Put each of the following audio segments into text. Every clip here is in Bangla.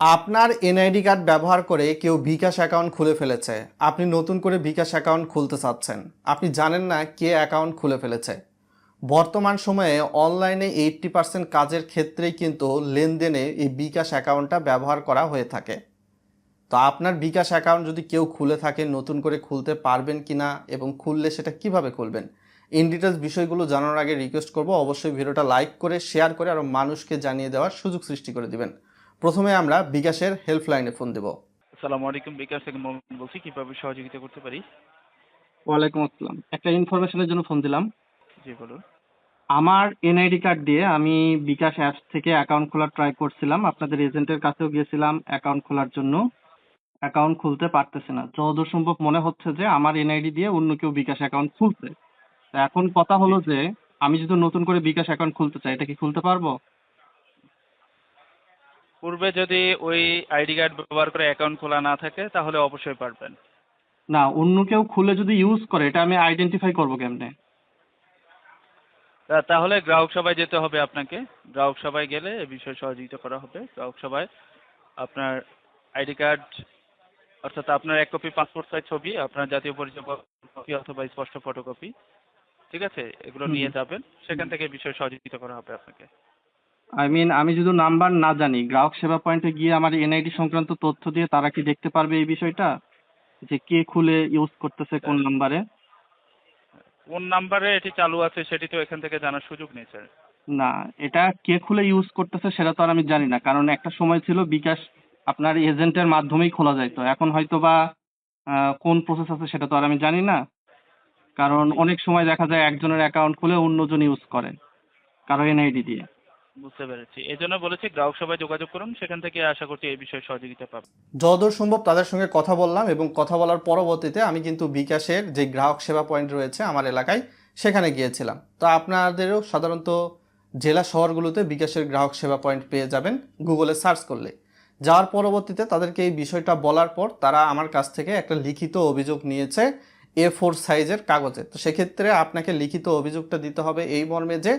আপনার এনআইডি কার্ড ব্যবহার করে কেউ বিকাশ অ্যাকাউন্ট খুলে ফেলেছে। আপনি নতুন করে বিকাশ অ্যাকাউন্ট খুলতে চাচ্ছেন। আপনি জানেন না কে অ্যাকাউন্ট খুলে ফেলেছে। বর্তমান সময়ে অনলাইনে এইট্টি পার্সেন্ট কাজের ক্ষেত্রেই কিন্তু লেনদেনে এই বিকাশ অ্যাকাউন্টটা ব্যবহার করা হয়ে থাকে। তো আপনার বিকাশ অ্যাকাউন্ট যদি কেউ খুলে থাকে, নতুন করে খুলতে পারবেন কি না এবং খুললে সেটা কীভাবে খুলবেন, ইন ডিটেলস বিষয়গুলো জানার আগে রিকোয়েস্ট করব। অবশ্যই ভিডিওটা লাইক করে শেয়ার করে আরও মানুষকে জানিয়ে দেওয়ার সুযোগ সৃষ্টি করে দিবেন। প্রথমে আমরা বিকাশের হেল্পলাইনে ফোন দেব। আসসালামু আলাইকুম বিকাশ থেকে মোহাম্মদ বলছি কীভাবে সহযোগিতা করতে পারি? ওয়ালাইকুম আসসালাম। একটা ইনফরমেশনের জন্য ফোন দিলাম। জি বলুন। আমার এনআইডি কার্ড দিয়ে আমি বিকাশ অ্যাপস থেকে অ্যাকাউন্ট খোলার ট্রাই করছিলাম। আপনাদের এজেন্টের কাছেও গিয়েছিলাম অ্যাকাউন্ট খোলার জন্য। অ্যাকাউন্ট খুলতে পারতেছে না। যতদূর সম্ভব মনে হচ্ছে যে আমার এনআইডি দিয়ে অন্য কেউ বিকাশ অ্যাকাউন্ট খুলছে। তা এখন কথা হলো যে আমি যদি নতুন করে বিকাশ অ্যাকাউন্ট খুলতে চাই এটা কি খুলতে পারব? পূর্বে যদি ওই আইডি কার্ড ব্যবহার করে অ্যাকাউন্ট খোলা না থাকে তাহলে অবশ্যই পারবেন। না অন্য কেউ খুলে যদি ইউজ করে এটা আমি আইডেন্টিফাই করব কেমনে? তা- তাহলে গ্রাহক সভায় যেতে হবে আপনাকে। গ্রাহক সভায় গেলে এ বিষয়ে সহযোগিতা করা হবে। গ্রাহক সভায় আপনার আইডি কার্ড অর্থাৎ আপনার এক কপি পাসপোর্ট সাইজ ছবি আপনার জাতীয় পরিচয় কপি অথবা স্পষ্ট ফটোকপি ঠিক আছে? এগুলো হুম। নিয়ে যাবেন। সেখান থেকে এ বিষয়ে সহযোগিতা করা হবে আপনাকে। আই মিন আমি যদি নাম্বার না জানি গ্রাহক সেবা পয়েন্টে গিয়ে আমার এনআইডি সংক্রান্ত তথ্য দিয়ে তারা কি দেখতে পারবে এই বিষয়টা? যে কে খুলে ইউজ করতেছে কোন নাম্বারে? কোন নাম্বারে এটি চালু আছে সেটি তো এখান থেকে জানার সুযোগ নেই স্যার। না এটা কে খুলে ইউজ করতেছে সেটা তো আর আমি জানি না কারণ একটা সময় ছিল বিকাশ আপনার এজেন্টের মাধ্যমেই খোলা যাইতো। এখন হয়তো বা কোন প্রসেস আছে সেটা তো আর আমি জানি না। কারণ অনেক সময় দেখা যায় একজনের অ্যাকাউন্ট খুলে অন্যজন ইউজ করে কারও এনআইডি দিয়ে। বুঝতে পেরেছি। এই জন্য বলেছি গ্রাহক সভায় যোগাযোগ করুন, সেখান থেকে আশা করছি এই বিষয়ে সহযোগিতা পাবেন। যতদূর সম্ভব তাদের সঙ্গে কথা বললাম এবং কথা বলার পরবর্তীতে আমি কিন্তু বিকাশের যে গ্রাহক সেবা পয়েন্ট রয়েছে আমার এলাকায়, সেখানে গিয়েছিলাম। তো আপনাদেরও সাধারণত জেলা শহরগুলোতে বিকাশের গ্রাহক সেবা পয়েন্ট পেয়ে যাবেন গুগলে সার্চ করলে। যাওয়ার পরবর্তীতে তাদেরকে এই বিষয়টা বলার পর তারা আমার কাছ থেকে একটা লিখিত অভিযোগ নিয়েছে এ ফোর সাইজের কাগজে। তো সেক্ষেত্রে আপনাকে লিখিত অভিযোগটা দিতে হবে এই মর্মে যে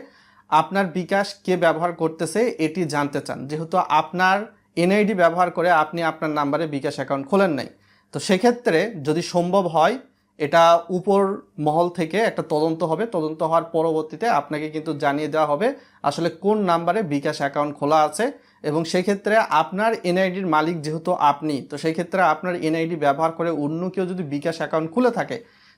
আপনার বিকাশ কে ব্যবহার করতেছে এটি জানতে চান। যেহেতু আপনার এনআইডি ব্যবহার করে আপনি আপনার নাম্বারে বিকাশ অ্যাকাউন্ট খোলেন নাই। তো সেক্ষেত্রে যদি সম্ভব হয়, এটা উপর মহল থেকে একটা তদন্ত হবে। তদন্ত হওয়ার পরবর্তীতে আপনাকে কিন্তু জানিয়ে দেওয়া হবে আসলে কোন নাম্বারে বিকাশ অ্যাকাউন্ট খোলা আছে এবং সেক্ষেত্রে আপনার এনআইডির মালিক যেহেতু আপনি, তো সেই ক্ষেত্রে আপনার এনআইডি ব্যবহার করে অন্য কেউ যদি বিকাশ অ্যাকাউন্ট খুলে থাকে,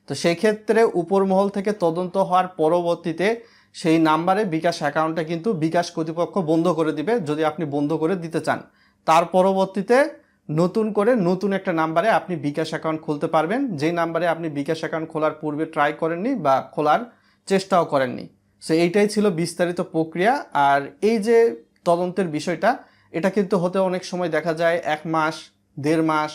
তো সেই ক্ষেত্রে উপর মহল থেকে তদন্ত হওয়ার পরবর্তীতে সেই নাম্বারে বিকাশ অ্যাকাউন্টটা কিন্তু বিকাশ কর্তৃপক্ষ বন্ধ করে দিবে যদি আপনি বন্ধ করে দিতে চান। তার পরবর্তীতে নতুন করে নতুন একটা নাম্বারে আপনি বিকাশ অ্যাকাউন্ট খুলতে পারবেন। যেই নাম্বারে আপনি বিকাশ অ্যাকাউন্ট খোলার পূর্বে ট্রাই করেননি বা খোলার চেষ্টাও করেননি। সো এইটাই ছিল বিস্তারিত প্রক্রিয়া। আর এই যে তদন্তের বিষয়টা, এটা কিন্তু হতে অনেক সময় দেখা যায়, এক মাস, দেড় মাস,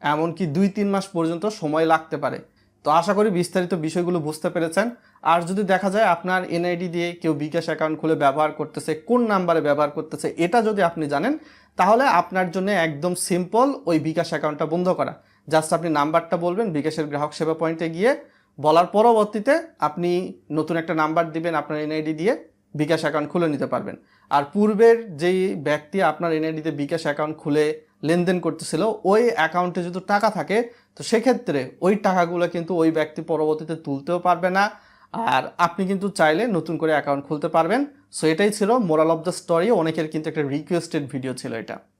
এমনকি দুই, তিন মাস পর্যন্ত সময় লাগতে পারে। তো আশা করি বিস্তারিত বিষয়গুলো বুঝতে পেরেছেন। আর যদি দেখা যায় আপনার এনআইডি দিয়ে কেউ বিকাশ অ্যাকাউন্ট খুলে ব্যবহার করতেছে, কোন নাম্বারে ব্যবহার করতেছে, এটা যদি আপনি জানেন, তাহলে আপনার জন্য একদম সিম্পল ওই বিকাশ অ্যাকাউন্টটা বন্ধ করা। জাস্ট আপনি নাম্বারটা বলবেন, বিকাশের গ্রাহক সেবা পয়েন্টে গিয়ে বলার পরবর্তীতে আপনি নতুন একটা নাম্বার দিবেন আপনার এনআইডি দিয়ে, বিকাশ অ্যাকাউন্ট খুলে নিতে পারবেন। আর পূর্বের যেই ব্যক্তি আপনার এনআইডিতে বিকাশ অ্যাকাউন্ট খুলে লেনদেন করতেছিল, ওই অ্যাকাউন্টে যদি টাকা থাকে, তো সেক্ষেত্রে ওই টাকাগুলো কিন্তু ওই ব্যক্তি পরবর্তীতে তুলতেও পারবে না। আর আপনি কিন্তু চাইলে নতুন করে অ্যাকাউন্ট খুলতে পারবেন। সো এটাই ছিল মোরাল অফ দ্য স্টোরি অনেকের কিন্তু একটা রিকোয়েস্টেড ভিডিও ছিল এটা।